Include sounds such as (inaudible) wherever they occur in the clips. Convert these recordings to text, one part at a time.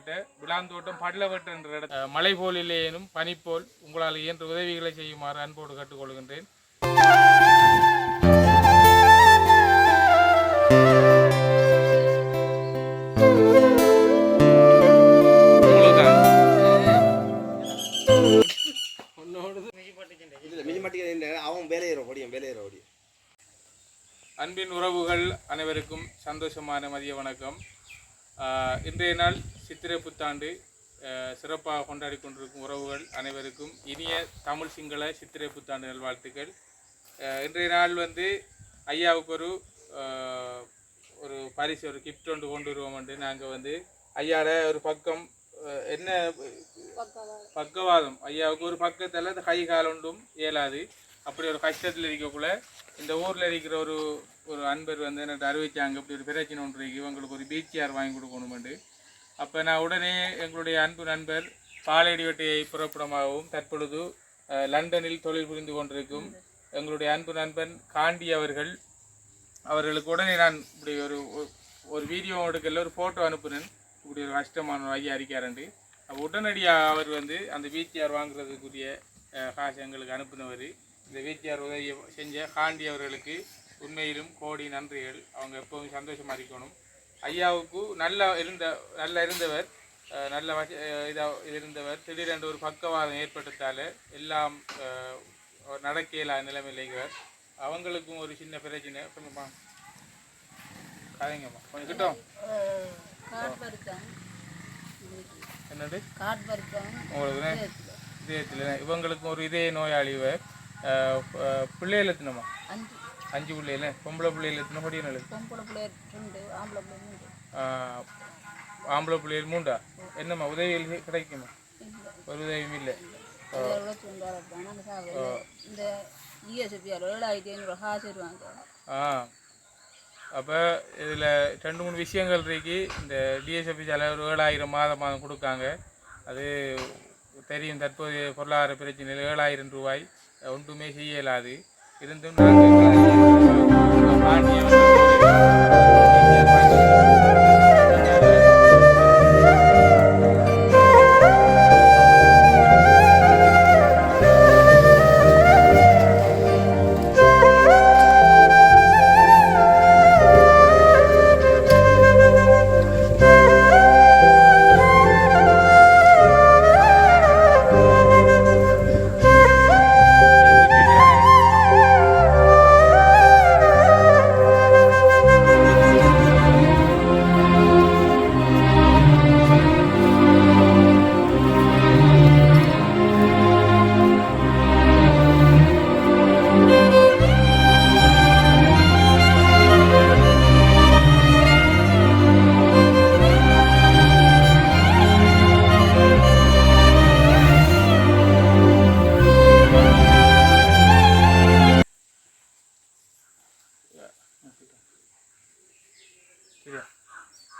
உட்பட்ட விளாந்தோட்டம் பள்ளவட்டு என்ற இடத்த மலை போல் இல்லையேனும் பனி போல் உங்களால் இயன்ற உதவிகளை செய்யுமாறு அன்போடு மினிமட்டிக்கு அவன் வேலையிறோம் ஓடியும் வேலையிறோம் ஓடியும் அன்பின் உறவுகள் அனைவருக்கும் சந்தோஷமான மதிய வணக்கம். இன்றைய நாள் சித்திரை புத்தாண்டு சிறப்பாக கொண்டாடி கொண்டிருக்கும் உறவுகள் அனைவருக்கும் இனிய தமிழ் சிங்கள சித்திரை புத்தாண்டு நல்வாழ்த்துக்கள். இன்றைய நாள் வந்து ஐயாவுக்கு ஒரு ஒரு பரிசு ஒரு கிஃப்ட் ஒன்று கொண்டு வருவோம் என்று நாங்கள் வந்து ஐயாட ஒரு பக்கம் என்ன பக்கவாதம். ஐயாவுக்கு ஒரு பக்கத்தில் கை கால் ஒன்றும் இயலாது. அப்படி ஒரு கஷ்டத்தில் இருக்கக்குள்ள இந்த ஊரில் இருக்கிற ஒரு ஒரு அன்பர் வந்து எனக்கு அறிவிச்சாங்க. இப்படி ஒரு பிரச்சனை ஒன்று இருக்குது இவங்களுக்கு ஒரு பீச்சியார் வாங்கி கொடுக்கணுமெண்டு அப்போ நான் உடனே எங்களுடைய அன்பு நண்பர் பாலையடிவட்டையை புறப்படமாகவும் தற்பொழுது லண்டனில் தொழில் புரிந்து கொண்டிருக்கும் எங்களுடைய அன்பு நண்பன் காண்டி அவர்கள் அவர்களுக்கு உடனே நான் இப்படி ஒரு ஒரு- வீடியோ எடுக்கல ஒரு ஃபோட்டோ அனுப்புனேன். இப்படி ஒரு கஷ்டமான வகை ஐயா அறிக்காரண்டு உடனடியாக அவர் வந்து அந்த வீச்சியார் வாங்குறதுக்குரிய காசு எங்களுக்கு அனுப்பினவர். இந்த வீச்சியார் உதவியை செஞ்ச காண்டி அவர்களுக்கு உண்மையிலும் கோடி நன்றிகள். அவங்க எப்பவும் சந்தோஷமா இருக்கணும். ஐயாவுக்கு நல்லா இருந்த நல்லா இருந்தவர் நல்ல வச இதாக இருந்தவர். திடீரென்று ஒரு பக்கவாதம் ஏற்பட்டதால எல்லாம் நடக்க இயலாத நிலைமையில் இருக்கிறார். அவங்களுக்கும் ஒரு சின்ன பிரச்சனை. கொஞ்சமா கதைங்கம்மா. கொஞ்சம் கிட்டோம். என்னது? உங்களுக்கு இதயத்தில். இவங்களுக்கும் ஒரு இதய நோயாளி இவர். அஹ், அஹ், பிள்ளைகள் எத்தனமா அஞ்சு. பிள்ளைகள பொம்பளை பிள்ளைகள் எத்தனை பொம்பளை பிள்ளையர் ரெண்டு ஆம்பளை பிள்ளைகள் மூண்டா என்னம்மா உதவிகள் கிடைக்குமா? ஒரு உதவியும் இல்லை. இந்த ஆ. அப்போ இதில் ரெண்டு மூணு விஷயங்கள் இருக்கு. இந்த டிஎஸ்எஃபி சாலை ஒரு ஏழாயிரம் மாதம் மாதம் கொடுக்காங்க. அது தெரியும் தற்போதைய பொருளாதார பிரச்சனையில் ஏழாயிரம் ரூபாய் ஒன்றுமே செய்ய இயலாது இருந்தும் நாங்கள்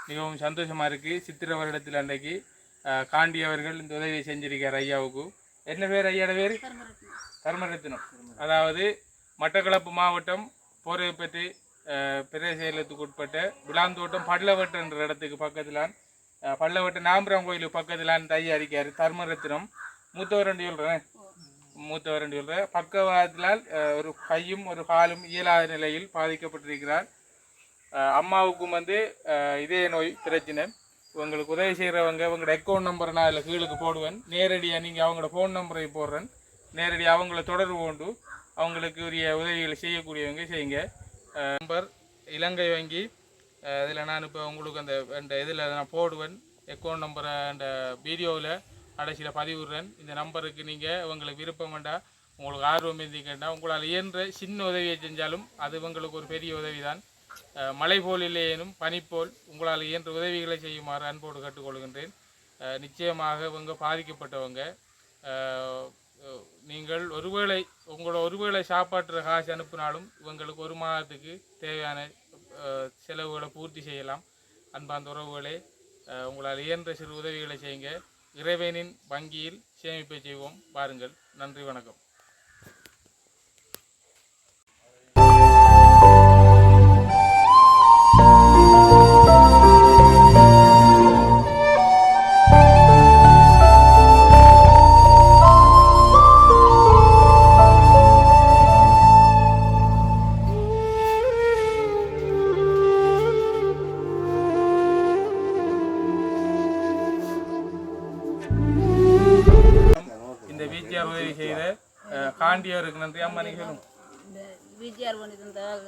மிகவும் சந்தோஷமா இருக்கு. சித்திரை வருடத்தில் அன்றைக்கு காண்டி அவர்கள் இந்த உதவியை செஞ்சிருக்கார் ஐயாவுக்கு. என்ன பேர் ஐயாட பேர்? தர்மரத்னம். அதாவது மட்டக்களப்பு மாவட்டம் போரைப்பட்டி பிரதேசத்துக்கு உட்பட்ட விளாந்தோட்டம் பள்ளவட்டு என்ற இடத்துக்கு பக்கத்திலான் பல்லவட்டம் நாம்பரம் கோயிலுக்கு பக்கத்திலான் இந்த ஐயா இருக்கார். தர்மரத்னம். மூத்தவர் சொல்கிறேன் மூத்தவரண்டி சொல்கிறேன் பக்கவாதத்தினால் ஒரு கையும் ஒரு காலும் இயலாத நிலையில் பாதிக்கப்பட்டிருக்கிறார். அம்மாவுக்கும் வந்து இதய நோய் பிரச்சனை. உங்களுக்கு உதவி செய்கிறவங்க உங்களோட அக்கௌண்ட் நம்பரை நான் அதில் கீழுக்கு போடுவேன். நேரடியாக நீங்கள் அவங்களோட ஃபோன் நம்பரை போடுறேன். நேரடியாக அவங்கள தொடர்பு கொண்டு அவங்களுக்கு உரிய உதவிகளை செய்யக்கூடியவங்க செய்யுங்க. நம்பர் இலங்கை வங்கி. இதில் நான் இப்போ உங்களுக்கு அந்த அந்த இதில் நான் போடுவேன். அக்கௌண்ட் நம்பரை அந்த வீடியோவில் கடைசியில் பதிவிடுறேன். இந்த நம்பருக்கு நீங்கள் உங்களுக்கு விருப்பம் வேண்டாம் உங்களுக்கு ஆர்வம் இருந்தீங்கன்னா உங்களால் இயன்ற சின்ன உதவியை செஞ்சாலும் அது உங்களுக்கு ஒரு பெரிய உதவி தான் மழை போல் இல்லையேனும் பனிப்போல் உங்களால் இயன்ற உதவிகளை செய்யுமாறு அன்போடு கேட்டுக்கொள்கின்றேன். நிச்சயமாக இவங்க பாதிக்கப்பட்டவங்க. நீங்கள் ஒருவேளை உங்களோட ஒருவேளை சாப்பாட்டு காசு அனுப்பினாலும் இவங்களுக்கு ஒரு மாதத்துக்கு தேவையான செலவுகளை பூர்த்தி செய்யலாம். அன்பார்ந்த உறவுகளே உங்களால் இயன்ற சிறு உதவிகளை செய்யுங்க. இறைவனின் வங்கியில் சேமிப்பை செய்வோம். பாருங்கள் நன்றி வணக்கம். விஜிஆர் உதவி செய்த காண்டியவருக்கு நன்றி. அம்மா நீங்க சொல்லுங்க. இந்த விஜயார் பண்ணி தந்தால்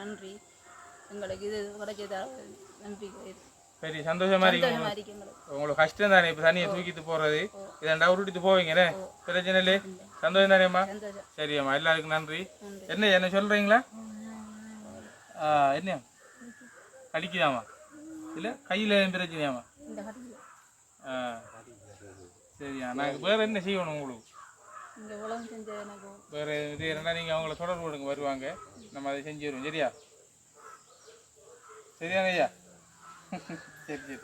நன்றி. எங்களுக்கு இது கிடைச்சதா நம்பிக்கை. சரி சந்தோஷமா இருக்கு உங்களுக்கு கஷ்டம் தானே இப்போ தண்ணியை தூக்கிட்டு போறது? இதாண்டா உருட்டிட்டு போவீங்கண்ணே பிரச்சனை இல்லை. சந்தோஷம் தானேம்மா சரியம்மா எல்லாருக்கும் நன்றி. என்ன என்ன சொல்றீங்களா? என்ன? கடிக்குதாமா இல்லை கையில் பிரச்சனையாமா இந்த கடையில் ஆ சரியா. நாங்கள் வேறு என்ன செய்யணும் உங்களுக்கு? வேறு இது என்னன்னா நீங்கள் அவங்கள தொடர்பு கொடுங்க வருவாங்க. நம்ம அதை செஞ்சிடுவோம் சரியா? சரியாங்க ஐயா? (laughs) சரி சரி.